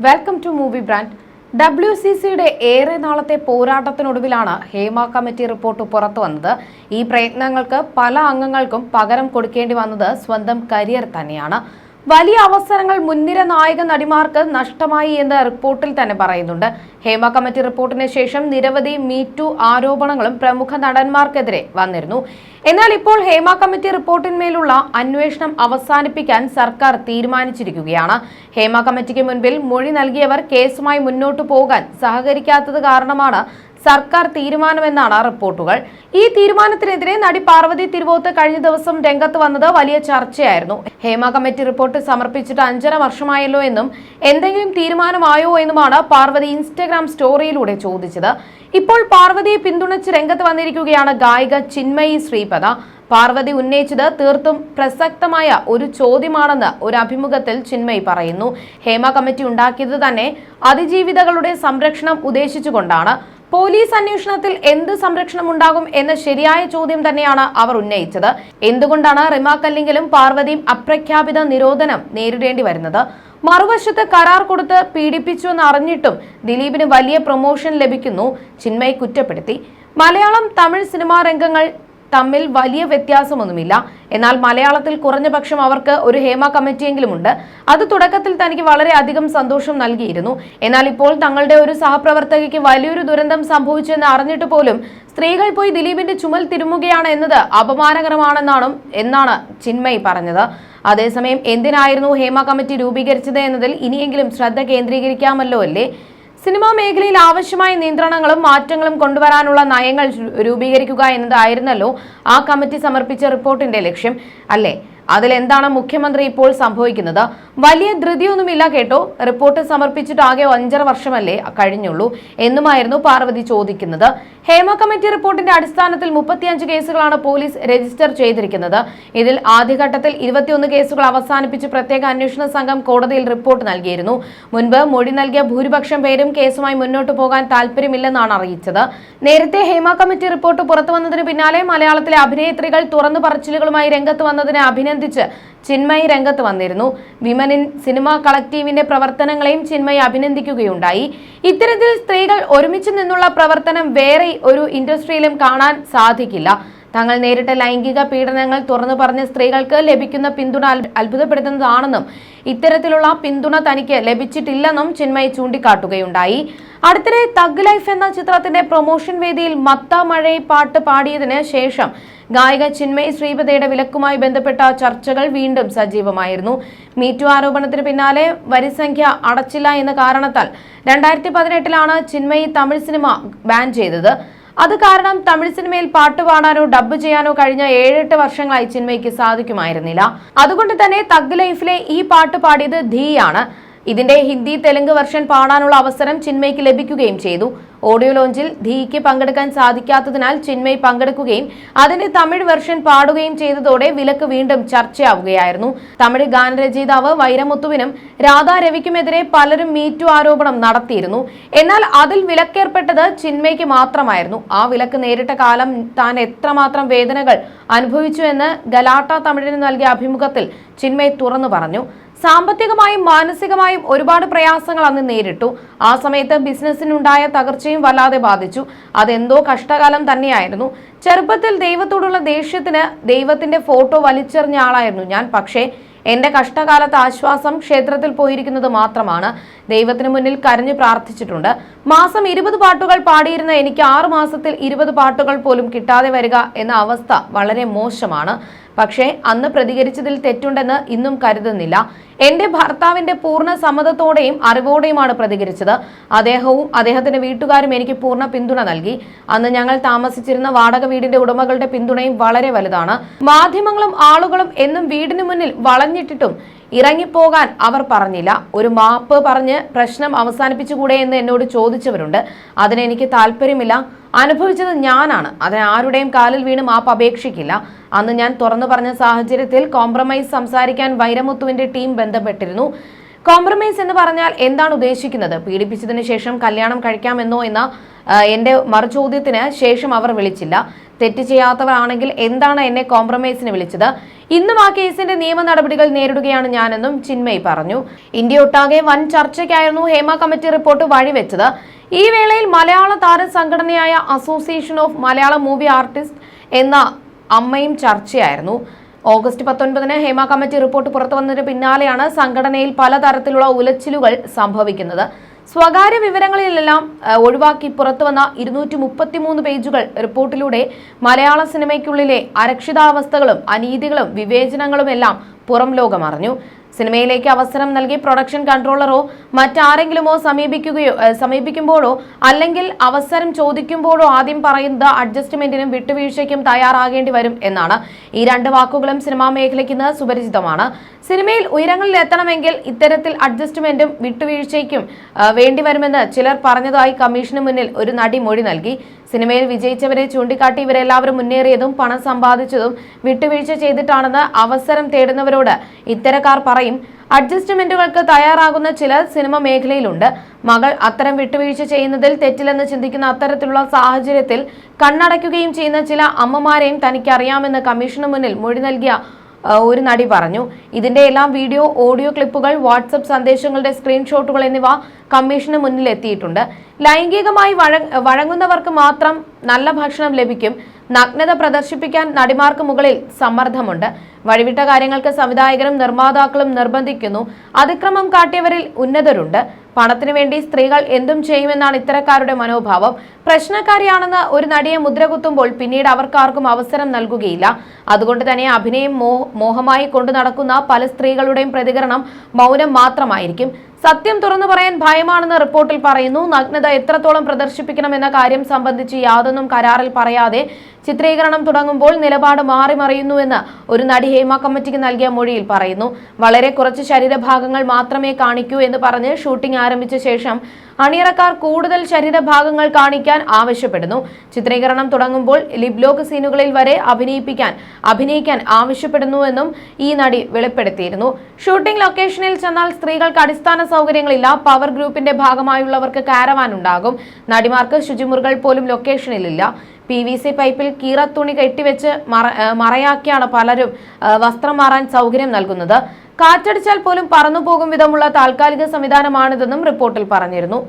Welcome to movie brand W C സിയുടെ ഏറെ നാളത്തെ പോരാട്ടത്തിനൊടുവിലാണ് ഹേമ കമ്മിറ്റി റിപ്പോർട്ട് പുറത്തു വന്നത്. ഈ പ്രയത്നങ്ങൾക്ക് പല അംഗങ്ങൾക്കും പകരം കൊടുക്കേണ്ടി വന്നത് സ്വന്തം കരിയർ തന്നെയാണ്. വലിയ അവസരങ്ങൾ മുൻനിര നായക നടിമാർക്ക് നഷ്ടമായി എന്ന് റിപ്പോർട്ടിൽ തന്നെ പറയുന്നുണ്ട്. ഹേമ കമ്മിറ്റി റിപ്പോർട്ടിന് ശേഷം നിരവധി മീറ്റു ആരോപണങ്ങളും പ്രമുഖ നടന്മാർക്കെതിരെ വന്നിരുന്നു. എന്നാൽ ഇപ്പോൾ ഹേമ കമ്മിറ്റി റിപ്പോർട്ടിന്മേലുള്ള അന്വേഷണം അവസാനിപ്പിക്കാൻ സർക്കാർ തീരുമാനിച്ചിരിക്കുകയാണ്. ഹേമ കമ്മിറ്റിക്ക് മുൻപിൽ മൊഴി നൽകിയവർ കേസുമായി മുന്നോട്ടു പോകാൻ സഹകരിക്കാത്തത് കാരണമാണ് സർക്കാർ തീരുമാനമെന്നാണ് റിപ്പോർട്ടുകൾ. ഈ തീരുമാനത്തിനെതിരെ നടി പാർവതി തിരുവോത്ത് കഴിഞ്ഞ ദിവസം രംഗത്ത് വന്നത് വലിയ ചർച്ചയായിരുന്നു. ഹേമ കമ്മിറ്റി റിപ്പോർട്ട് സമർപ്പിച്ചിട്ട് അഞ്ചര വർഷമായല്ലോ എന്നും എന്തെങ്കിലും തീരുമാനമായോ എന്നുമാണ് പാർവതി ഇൻസ്റ്റഗ്രാം സ്റ്റോറിയിലൂടെ ചോദിച്ചത്. ഇപ്പോൾ പാർവതിയെ പിന്തുണച്ച് രംഗത്ത് വന്നിരിക്കുകയാണ് ഗായിക ചിന്മയി ശ്രീപദ. പാർവതി ഉന്നയിച്ചത് തീർത്തും പ്രസക്തമായ ഒരു ചോദ്യമാണെന്ന് ഒരു അഭിമുഖത്തിൽ ചിന്മയി പറയുന്നു. ഹേമ കമ്മിറ്റി ഉണ്ടാക്കിയത് തന്നെ അതിജീവിതകളുടെ സംരക്ഷണം ഉദ്ദേശിച്ചുകൊണ്ടാണ്. പോലീസ് അന്വേഷണത്തിൽ എന്ത് സംരക്ഷണം ഉണ്ടാകും എന്ന ശരിയായ ചോദ്യം തന്നെയാണ് അവർ ഉന്നയിച്ചത്. എന്തുകൊണ്ടാണ് റിമ അല്ലെങ്കിലും പാർവതിയും അപ്രഖ്യാപിത നിരോധനം നേരിടേണ്ടി വരുന്നത്? മറുവശത്ത് കരാർ കൊടുത്ത് പീഡിപ്പിച്ചു എന്ന് അറിഞ്ഞിട്ടും ദിലീപിന് വലിയ പ്രൊമോഷൻ ലഭിക്കുന്നു ചിന്മയി കുറ്റപ്പെടുത്തി. മലയാളം തമിഴ് സിനിമാ രംഗങ്ങൾ തമ്മിൽ വലിയ വ്യത്യാസമൊന്നുമില്ല. എന്നാൽ മലയാളത്തിൽ കുറഞ്ഞ പക്ഷം അവർക്ക് ഒരു ഹേമ കമ്മിറ്റിയെങ്കിലും ഉണ്ട് അത് തുടക്കത്തിൽ തനിക്ക് വളരെയധികം സന്തോഷം നൽകിയിരുന്നു. എന്നാൽ ഇപ്പോൾ തങ്ങളുടെ ഒരു സഹപ്രവർത്തകയ്ക്ക് വലിയൊരു ദുരന്തം സംഭവിച്ചെന്ന് അറിഞ്ഞിട്ട് പോലും സ്ത്രീകൾ പോയി ദിലീപിന്റെ ചുമൽ തിരുമുകയാണ് എന്നത് അപമാനകരമാണെന്നാണ് എന്നാണ് ചിന്മയി പറഞ്ഞത്. അതേസമയം എന്തിനായിരുന്നു ഹേമ കമ്മിറ്റി രൂപീകരിച്ചത് എന്നതിൽ ഇനിയെങ്കിലും ശ്രദ്ധ കേന്ദ്രീകരിക്കാമല്ലോ അല്ലേ? സിനിമാ മേഖലയിൽ ആവശ്യമായ നിയന്ത്രണങ്ങളും മാറ്റങ്ങളും കൊണ്ടുവരാനുള്ള നയങ്ങൾ രൂപീകരിക്കുക എന്നതായിരുന്നല്ലോ ആ കമ്മിറ്റി സമർപ്പിച്ച റിപ്പോർട്ടിന്റെ ലക്ഷ്യം. അല്ലേ? അതിലെന്താണ് മുഖ്യമന്ത്രി ഇപ്പോൾ സംഭവിക്കുന്നത്? വലിയ ധൃതിയൊന്നുമില്ല കേട്ടോ. റിപ്പോർട്ട് സമർപ്പിച്ചിട്ട് ആകെ അഞ്ചര വർഷമല്ലേ കഴിഞ്ഞുള്ളൂ. എന്നുമായിരുന്നു പാർവതി ചോദിക്കുന്നത്. ഹേമ കമ്മിറ്റി റിപ്പോർട്ടിന്റെ അടിസ്ഥാനത്തിൽ മുപ്പത്തിയഞ്ച് കേസുകളാണ് പോലീസ് രജിസ്റ്റർ ചെയ്തിരിക്കുന്നത്. ഇതിൽ ആദ്യഘട്ടത്തിൽ ഇരുപത്തിയൊന്ന് കേസുകൾ അവസാനിപ്പിച്ച് പ്രത്യേക അന്വേഷണ സംഘം കോടതിയിൽ റിപ്പോർട്ട് നൽകിയിരുന്നു. മുൻപ് മൊഴി നൽകിയ ഭൂരിപക്ഷം പേരും കേസുമായി മുന്നോട്ട് പോകാൻ താല്പര്യമില്ലെന്നാണ് അറിയിച്ചത്. നേരത്തെ ഹേമ കമ്മിറ്റി റിപ്പോർട്ട് പുറത്തു വന്നതിന് പിന്നാലെ മലയാളത്തിലെ അഭിനേത്രികൾ തുറന്നു പറച്ചിലുകളുമായി രംഗത്ത് വന്നതിനെ അഭിനന്ദിച്ച് ചിന്മയി രംഗത്ത് വന്നിരുന്നു. വിമനിൻ സിനിമ കളക്ടീവിന്റെ പ്രവർത്തനങ്ങളെയും ചിന്മയി അഭിനന്ദിക്കുകയുണ്ടായി. ഇത്തരത്തിൽ സ്ത്രീകൾ ഒരുമിച്ച് നിന്നുള്ള പ്രവർത്തനം വേറെ ഒരു ഇൻഡസ്ട്രിയിലും കാണാൻ സാധിക്കില്ല. തങ്ങൾ നേരിട്ട ലൈംഗിക പീഡനങ്ങൾ തുറന്നു പറഞ്ഞ സ്ത്രീകൾക്ക് ലഭിക്കുന്ന പിന്തുണ അത്ഭുതപ്പെടുത്തുന്നതാണെന്നും ഇത്തരത്തിലുള്ള പിന്തുണ തനിക്ക് ലഭിച്ചിട്ടില്ലെന്നും ചിന്മയി ചൂണ്ടിക്കാട്ടുകയുണ്ടായി. അടുത്തിടെ തഗ് ലൈഫ് എന്ന ചിത്രത്തിന്റെ പ്രൊമോഷൻ വേദിയിൽ മത്ത മഴയെ പാട്ട് പാടിയതിന് ശേഷം ഗായിക ചിന്മയ് ശ്രീപതയുടെ വിലക്കുമായി ബന്ധപ്പെട്ട ചർച്ചകൾ വീണ്ടും സജീവമായിരുന്നു. മീറ്റു ആരോപണത്തിന് പിന്നാലെ വരിസംഖ്യ അടച്ചില്ല എന്ന കാരണത്താൽ രണ്ടായിരത്തി പതിനെട്ടിലാണ് ചിന്മയി തമിഴ് സിനിമ ബാൻ ചെയ്തത്. അത് കാരണം തമിഴ് സിനിമയിൽ പാട്ട് പാടാനോ ഡബ്ബ് ചെയ്യാനോ കഴിഞ്ഞ ഏഴെട്ട് വർഷങ്ങളായി ചിന്മയ്ക്ക് സാധിക്കുമായിരുന്നില്ല. അതുകൊണ്ട് തന്നെ തഗ് ലൈഫിലെ ഈ പാട്ട് പാടിയത് ധീയാണ്. ഇതിന്റെ ഹിന്ദി തെലുങ്ക് വെർഷൻ പാടാനുള്ള അവസരം ചിന്മയ്ക്ക് ലഭിക്കുകയും ചെയ്തു. ഓഡിയോ ലോഞ്ചിൽ ധീക്ക് പങ്കെടുക്കാൻ സാധിക്കാത്തതിനാൽ ചിന്മയ് പങ്കെടുക്കുകയും അതിന്റെ തമിഴ് വെർഷൻ പാടുകയും ചെയ്തതോടെ വിലക്ക് വീണ്ടും ചർച്ചയാവുകയായിരുന്നു. തമിഴ് ഗാനരചയിതാവ് വൈരമുത്തുവിനും രാധാ രവിക്കുമെതിരെ പലരും മീറ്റു ആരോപണം നടത്തിയിരുന്നു. എന്നാൽ അതിൽ വിലക്കേർപ്പെട്ടത് ചിന്മയ്ക്ക് മാത്രമായിരുന്നു. ആ വിലക്ക് നേരിട്ട കാലം താൻ എത്രമാത്രം വേദനകൾ അനുഭവിച്ചു എന്ന് ഗലാട്ട തമിഴിന് നൽകിയ അഭിമുഖത്തിൽ ചിന്മയ് തുറന്നു പറഞ്ഞു. സാമ്പത്തികമായും മാനസികമായും ഒരുപാട് പ്രയാസങ്ങൾ അന്ന് നേരിട്ടു. ആ സമയത്ത് ബിസിനസ്സിനുണ്ടായ തകർച്ചയും വല്ലാതെ ബാധിച്ചു. അതെന്തോ കഷ്ടകാലം തന്നെയായിരുന്നു. ചെറുപ്പത്തിൽ ദൈവത്തോടുള്ള ദേഷ്യത്തിന് ദൈവത്തിന്റെ ഫോട്ടോ വലിച്ചെറിഞ്ഞ ആളായിരുന്നു ഞാൻ. പക്ഷേ എന്റെ കഷ്ടകാലത്ത് ആശ്വാസം ക്ഷേത്രത്തിൽ പോയിരിക്കുന്നത് മാത്രമാണ് ദൈവത്തിന് മുന്നിൽ കരഞ്ഞു പ്രാർത്ഥിച്ചിട്ടുണ്ട്. മാസം ഇരുപത് പാട്ടുകൾ പാടിയിരുന്ന എനിക്ക് ആറു മാസത്തിൽ ഇരുപത് പാട്ടുകൾ പോലും കിട്ടാതെ വരിക എന്ന അവസ്ഥ വളരെ മോശമാണ്. പക്ഷേ അന്ന് പ്രതികരിച്ചതിൽ തെറ്റുണ്ടെന്ന് ഇന്നും കരുതുന്നില്ല. എന്റെ ഭർത്താവിന്റെ പൂർണ സമ്മതത്തോടെയും അറിവോടെയുമാണ് പ്രതികരിച്ചത്. അദ്ദേഹവും അദ്ദേഹത്തിന്റെ വീട്ടുകാരും എനിക്ക് പൂർണ പിന്തുണ നൽകി. അന്ന് ഞങ്ങൾ താമസിച്ചിരുന്ന വാടക വീടിന്റെ ഉടമകളുടെ പിന്തുണയും വളരെ വലുതാണ്. മാധ്യമങ്ങളും ആളുകളും എന്നും വീടിന് മുന്നിൽ വളഞ്ഞിട്ടിട്ടും ഇറങ്ങിപ്പോകാൻ അവർ പറഞ്ഞില്ല. ഒരു മാപ്പ് പറഞ്ഞ് പ്രശ്നം അവസാനിപ്പിച്ചുകൂടെ എന്ന് എന്നോട് ചോദിച്ചവരുണ്ട്. അതിനെനിക്ക് താല്പര്യമില്ല. അനുഭവിച്ചത് ഞാനാണ്. അതിന് ആരുടെയും കാലിൽ വീണ് മാപ്പ് അപേക്ഷിക്കില്ല. അന്ന് ഞാൻ തുറന്നു പറഞ്ഞ സാഹചര്യത്തിൽ കോംപ്രമൈസ് സംസാരിക്കാൻ വൈരമുത്തുവിന്റെ ടീം ബന്ധപ്പെട്ടിരുന്നു. കോംപ്രമൈസ് എന്ന് പറഞ്ഞാൽ എന്താണ് ഉദ്ദേശിക്കുന്നത്? പീഡിപ്പിച്ചതിന് ശേഷം കല്യാണം കഴിക്കാമെന്നോ എന്ന എന്റെ മറുചോദ്യത്തിന് ശേഷം അവർ വിളിച്ചില്ല. തെറ്റ് ചെയ്യാത്തവരാണെങ്കിൽ എന്താണ് എന്നെ കോംപ്രമൈസിന് വിളിച്ചത്? ഇന്നും ആ കേസിന്റെ നിയമ നടപടികൾ നേരിടുകയാണ് ഞാനെന്നും ചിന്മയി പറഞ്ഞു. ഇന്ത്യ ഒട്ടാകെ വൻ ചർച്ചയ്ക്കായിരുന്നു ഹേമ കമ്മിറ്റി റിപ്പോർട്ട് വഴിവെച്ചത്. ഈ വേളയിൽ മലയാള താര സംഘടനയായ association of Malayala movie artist എന്ന അമ്മയും ചർച്ചയായിരുന്നു. ഓഗസ്റ്റ് പത്തൊൻപതിന് ഹേമ കമ്മിറ്റി റിപ്പോർട്ട് പുറത്തു വന്നതിന് പിന്നാലെയാണ് സംഘടനയിൽ പലതരത്തിലുള്ള ഉലച്ചിലുകൾ സംഭവിക്കുന്നത്. സ്വകാര്യ വിവരങ്ങളിലെല്ലാം ഒഴിവാക്കി പുറത്തുവന്ന ഇരുന്നൂറ്റി മുപ്പത്തിമൂന്ന് പേജുകൾ റിപ്പോർട്ടിലൂടെ മലയാള സിനിമയ്ക്കുള്ളിലെ അരക്ഷിതാവസ്ഥകളും അനീതികളും വിവേചനങ്ങളുമെല്ലാം പുറം ലോകം അറിഞ്ഞു സിനിമയിലേക്ക് അവസരം നൽകി പ്രൊഡക്ഷൻ കൺട്രോളറോ മറ്റാരെങ്കിലുമോ സമീപിക്കുകയോ സമീപിക്കുമ്പോഴോ അല്ലെങ്കിൽ അവസരം ചോദിക്കുമ്പോഴോ ആദ്യം പറയുന്നത് അഡ്ജസ്റ്റ്മെന്റിനും വിട്ടുവീഴ്ചയ്ക്കും തയ്യാറാകേണ്ടി വരും എന്നാണ്. ഈ രണ്ട് വാക്കുകളും സിനിമാ മേഖലയ്ക്ക് ഇന്ന് സുപരിചിതമാണ്. സിനിമയിൽ ഉയരങ്ങളിൽ എത്തണമെങ്കിൽ ഇത്തരത്തിൽ അഡ്ജസ്റ്റ്മെന്റും വിട്ടുവീഴ്ചയ്ക്കും വേണ്ടിവരുമെന്ന് ചിലർ പറഞ്ഞതായി കമ്മീഷന് മുന്നിൽ ഒരു നടി മൊഴി നൽകി. സിനിമയിൽ വിജയിച്ചവരെ ചൂണ്ടിക്കാട്ടി ഇവരെല്ലാവരും മുന്നേറിയതും പണം സമ്പാദിച്ചതും വിട്ടുവീഴ്ച ചെയ്തിട്ടാണെന്ന് അവസരം തേടുന്നവരോട് ഇത്തരക്കാർ പറയും. അഡ്ജസ്റ്റ്മെന്റുകൾക്ക് തയ്യാറാകുന്ന ചിലർ സിനിമ മേഖലയിലുണ്ട്. മകൾ അത്തരം വിട്ടുവീഴ്ച ചെയ്യുന്നതിൽ തെറ്റില്ലെന്ന് ചിന്തിക്കുന്ന അത്തരത്തിലുള്ള സാഹചര്യത്തിൽ കണ്ണടയ്ക്കുകയും ചെയ്യുന്ന ചില അമ്മമാരെയും തനിക്കറിയാമെന്ന് കമ്മീഷന് മുന്നിൽ മൊഴി നൽകിയ ഒരു നടി പറഞ്ഞു. ഇതിന്റെ എല്ലാം വീഡിയോ ഓഡിയോ ക്ലിപ്പുകൾ വാട്സപ്പ് സന്ദേശങ്ങളുടെ സ്ക്രീൻഷോട്ടുകൾ എന്നിവ കമ്മീഷന് മുന്നിൽ എത്തിയിട്ടുണ്ട്. ലൈംഗികമായി വഴ- വഴങ്ങുന്നവർക്ക് മാത്രം നല്ല ഭക്ഷണം ലഭിക്കും. നഗ്നത പ്രദർശിപ്പിക്കാൻ നടിമാർക്ക് മുകളിൽ സമ്മർദ്ദമുണ്ട്. വഴിവിട്ട കാര്യങ്ങൾക്ക് സംവിധായകരും നിർമ്മാതാക്കളും നിർബന്ധിക്കുന്നു. അതിക്രമം കാട്ടിയവരിൽ ഉന്നതരുണ്ട്. പണത്തിനു വേണ്ടി സ്ത്രീകൾ എന്തും ചെയ്യുമെന്നാണ് ഇത്തരക്കാരുടെ മനോഭാവം. പ്രശ്നക്കാരിയാണെന്ന് ഒരു നടിയെ മുദ്രകുത്തുമ്പോൾ പിന്നീട് അവർക്കാർക്കും അവസരം നൽകുകയില്ല. അതുകൊണ്ട് തന്നെ അഭിനയം മോഹ മോഹമായി കൊണ്ടു നടക്കുന്ന പല സ്ത്രീകളുടെയും പ്രതികരണം മൗനം മാത്രമായിരിക്കും. സത്യം തുറന്നു പറയാൻ ഭയമാണെന്ന് റിപ്പോർട്ടിൽ പറയുന്നു. നഗ്നത എത്രത്തോളം പ്രദർശിപ്പിക്കണമെന്ന കാര്യം സംബന്ധിച്ച് യാതൊന്നും കരാറിൽ പറയാതെ ചിത്രീകരണം തുടങ്ങുമ്പോൾ നിലപാട് മാറി മറിയുന്നുവെന്ന് ഒരു നടി ഹേമ കമ്മിറ്റിക്ക് നൽകിയ മൊഴിയിൽ പറയുന്നു. വളരെ കുറച്ച് ശരീരഭാഗങ്ങൾ മാത്രമേ കാണിക്കൂ എന്ന് പറഞ്ഞ് ഷൂട്ടിംഗ് ആരംഭിച്ച ശേഷം അണിയറക്കാർ കൂടുതൽ ശരീരഭാഗങ്ങൾ കാണിക്കാൻ ആവശ്യപ്പെടുന്നു. ചിത്രീകരണം തുടങ്ങുമ്പോൾ ലിബ്ലോക്ക് സീനുകളിൽ വരെ അഭിനയിപ്പിക്കാൻ അഭിനയിക്കാൻ ആവശ്യപ്പെടുന്നുവെന്നും ഈ നടി വെളിപ്പെടുത്തിയിരുന്നു. ഷൂട്ടിംഗ് ലൊക്കേഷനിൽ ചെന്നാൽ സ്ത്രീകൾക്ക് അടിസ്ഥാന സൗകര്യങ്ങളില്ല. പവർ ഗ്രൂപ്പിന്റെ ഭാഗമായുള്ളവർക്ക് കാരവാൻ ഉണ്ടാകും. നടിമാർക്ക് ശുചിമുറികൾ പോലും ലൊക്കേഷനിലില്ല പി വി സി പൈപ്പിൽ കീറത്തുണി കെട്ടിവെച്ച് മറ മറയാക്കിയാണ് പലരും വസ്ത്രം മാറാൻ സൗകര്യം നൽകുന്നത്. കാറ്റടിച്ചാൽ പോലും പറന്നു പോകും വിധമുള്ള താൽക്കാലിക സംവിധാനമാണിതെന്നും റിപ്പോർട്ടിൽ പറഞ്ഞിരുന്നു.